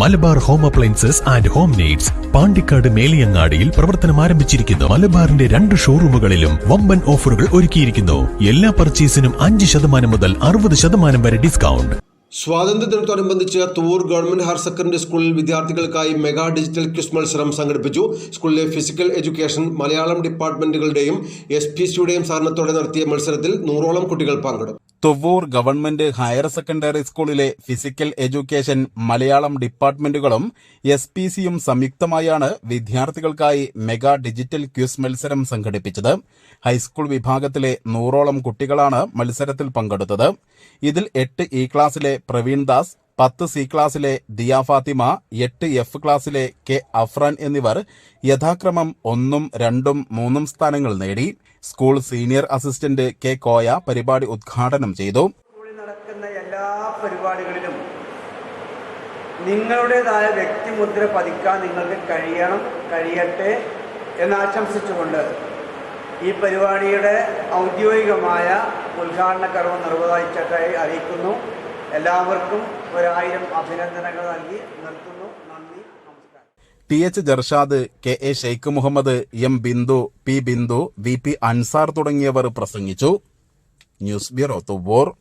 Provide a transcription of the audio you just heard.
Malabar home appliances and home needs Pandikkad മേലിയങ്ങാടിയിൽ പ്രവർത്തനം ആരംഭിച്ചിരിക്കുന്നു. മലബാറിന്റെ രണ്ട് ഷോറൂമുകളിലും വമ്പൻ ഓഫറുകൾ ഒരുക്കിയിരിക്കുന്നു. എല്ലാ പർച്ചേസിനും അഞ്ച് ശതമാനം മുതൽ അറുപത് ശതമാനം വരെ ഡിസ്കൗണ്ട്. സ്വാതന്ത്ര്യദിനത്തോടനുബന്ധിച്ച് തൂർ ഗവൺമെന്റ് ഹയർ സെക്കൻഡറി സ്കൂളിൽ വിദ്യാർത്ഥികൾക്കായി മെഗാ ഡിജിറ്റൽ ക്വിസ് മത്സരം സംഘടിപ്പിച്ചു. സ്കൂളിലെ ഫിസിക്കൽ എഡ്യൂക്കേഷൻ മലയാളം ഡിപ്പാർട്ട്മെന്റുകളുടെയും എസ് പി സിയുടെയും സഹകരണത്തോടെ നടത്തിയ മത്സരത്തിൽ നൂറോളം കുട്ടികൾ പങ്കെടുത്തു. തുവ്വൂർ ഗവൺമെന്റ് ഹയർ സെക്കൻഡറി സ്കൂളിലെ ഫിസിക്കൽ എഡ്യൂക്കേഷൻ മലയാളം ഡിപ്പാർട്ട്മെന്റുകളും എസ് പി സിയും സംയുക്തമായാണ് വിദ്യാർത്ഥികൾക്കായി മെഗാ ഡിജിറ്റൽ ക്യൂസ് മത്സരം സംഘടിപ്പിച്ചത്. ഹൈസ്കൂൾ വിഭാഗത്തിലെ നൂറോളം കുട്ടികളാണ് മത്സരത്തിൽ പങ്കെടുത്തത്. ഇതിൽ എട്ട് ഇ ക്ലാസ്സിലെ പ്രവീൺ ദാസ് പത്ത് സി ക്ലാസ്സിലെ ദിയ ഫാത്തിമ എട്ട് എഫ് ക്ലാസ്സിലെ കെ അഫ്രാൻ എന്നിവർ യഥാക്രമം ഒന്നും രണ്ടും മൂന്നും സ്ഥാനങ്ങൾ നേടി. School senior assistant K Koya പരിപാടി ഉദ്ഘാടനം ചെയ്തു. സ്കൂളിൽ നടക്കുന്ന എല്ലാ പരിപാടികളിലും നിങ്ങളുടേതായ വ്യക്തിമുദ്ര പതിക്കാൻ നിങ്ങൾക്ക് കഴിയണം കഴിയട്ടെ എന്ന് ആശംസിച്ചുകൊണ്ട് ഈ പരിപാടിയുടെ ഔദ്യോഗികമായ ഉദ്ഘാടന കർമ്മം നിർവഹിച്ചതായി അറിയിക്കുന്നു. എല്ലാവർക്കും ഒരായിരം അഭിനന്ദനങ്ങൾ നൽകി നിർത്തുന്നു. നന്ദി. T H Jarshad K A Sheikh Muhammad M Bindu P Bindu V P Ansar തുടങ്ങിയവർ പ്രസംഗിച്ചു. News bureau Thuvvur.